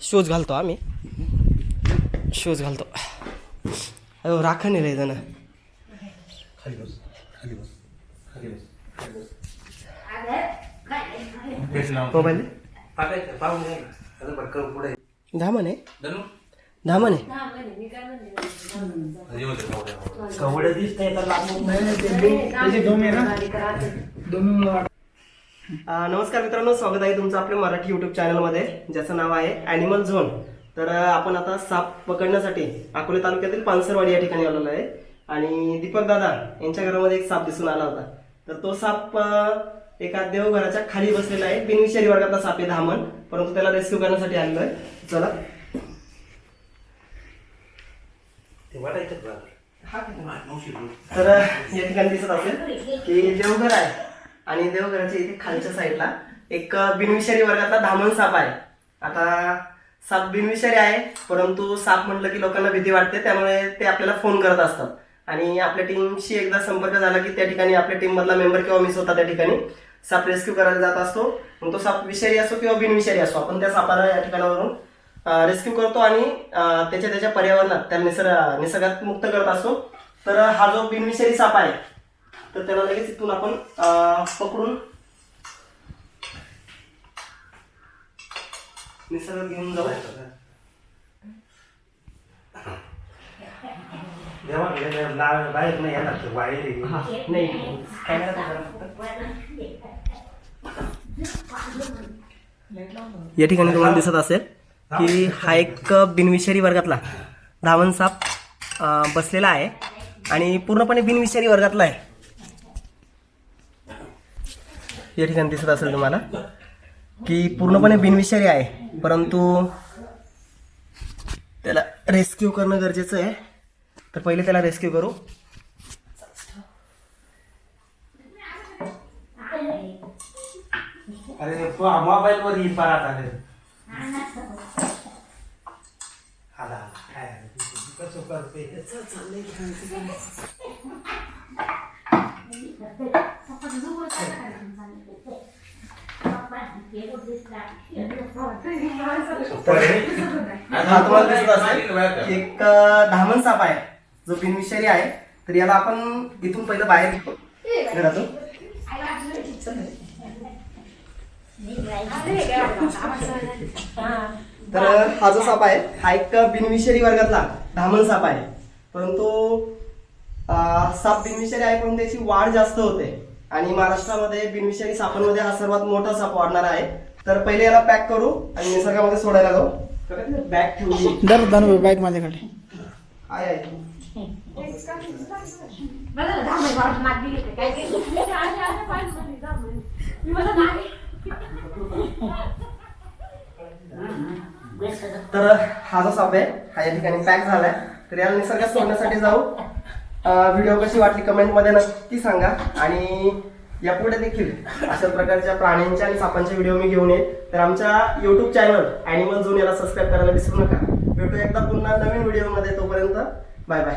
Shoes घालतो आम्ही shoes घालतो अहो राखण रे जण खाली बस खाली बस खाली बस खाली बस मोबाईल धामण आहे धामण आहे नमस्कार मित्रांनो स्वागत आहे तुमचं आपल्या मराठी युट्यूब चॅनलमध्ये ज्याचं नाव आहे ॲनिमल झोन तर आपण आता साप पकडण्यासाठी अकोले तालुक्यातील पानसरवाडी या ठिकाणी आलेलो आहे. आणि दीपक दादा यांच्या घरामध्ये एक साप दिसून आला होता. तर तो साप एका देवघराच्या खाली बसलेला आहे. बिनविषारी वर्गातला साप आहे धामण परंतु त्याला रेस्क्यू करण्यासाठी आलेलो आहे. चला? तर या ठिकाणी दिसत असेल की देवघर आहे. आणि देवघराच्या इथे खालच्या साईडला एक बिनविषारी वर्गातला धामण साप आहे. आता साप बिनविषारी आहे परंतु साप म्हटलं की लोकांना भीती वाटते त्यामुळे ते आपल्याला फोन करत असतात. आणि आपल्या टीमशी एकदा संपर्क झाला की त्या ठिकाणी आपल्या टीम मधला मेंबर किंवा मिस होता त्या ठिकाणी. साप रेस्क्यू करायला जात असतो. मग तो साप विषारी असो किंवा बिनविषारी असो आपण त्या सापाला या ठिकाणावरून रेस्क्यू करतो आणि त्याच्या त्याच्या पर्यावरणात त्या निसर्ग निसर्गात मुक्त करत असतो. तर हा जो बिनविषारी साप आहे तर त्याला लगेच इथून आपण पकडून निसर्गात घेऊन जाऊ. बाहेर नाही येणार ते. या ठिकाणी तुम्हाला दिसत असेल की हा एक बिनविषारी वर्गातला धावन साप बसलेला आहे आणि पूर्णपणे बिनविषारी वर्गातला आहे. या ठिकाणी दिसत असेल तुम्हाला की पूर्णपणे बिनविषारी आहे परंतु त्याला रेस्क्यू करणं गरजेचं आहे. तर पहिले त्याला रेस्क्यू करू. अरे मोबाईल वर ही परत आले आला काय कसं करते? तुम्हाला दिसत की एक धामण साप आहे जो बिनविषारी आहे तर याला आपण इथून पहिलं बाहेर घरातून तर हा जो साप आहे हा एक बिनविषारी वर्गातला धामण साप आहे. परंतु साप बिनविषारी आहे परंतु त्याची वाढ जास्त होते. आणि महाराष्ट्रामध्ये बिनविषारी सापांमध्ये हा सर्वात मोठा साप वाढणार आहे. तर पहिले याला पॅक करू आणि निसर्गामध्ये सोडायला जाऊ. बॅग ठेवली. दर धनु बाईक माझ्याकडे. आहे आहे. तर हा जो साप आहे हा या ठिकाणी पॅक झालाय. तर याला निसर्गात सोडण्यासाठी जाऊ. व्हिडिओ कशी वाटली कमेंटमध्ये नक्की सांगा. आणि यापुढे देखील अशा प्रकारच्या प्राण्यांच्या आणि सापांचे व्हिडिओ मी घेऊन येईल तर आमच्या युट्यूब चॅनल ॲनिमल झोन याला सबस्क्राईब करायला विसरू नका. भेटू एकदा पुन्हा नवीन व्हिडिओमध्ये. तोपर्यंत बाय बाय.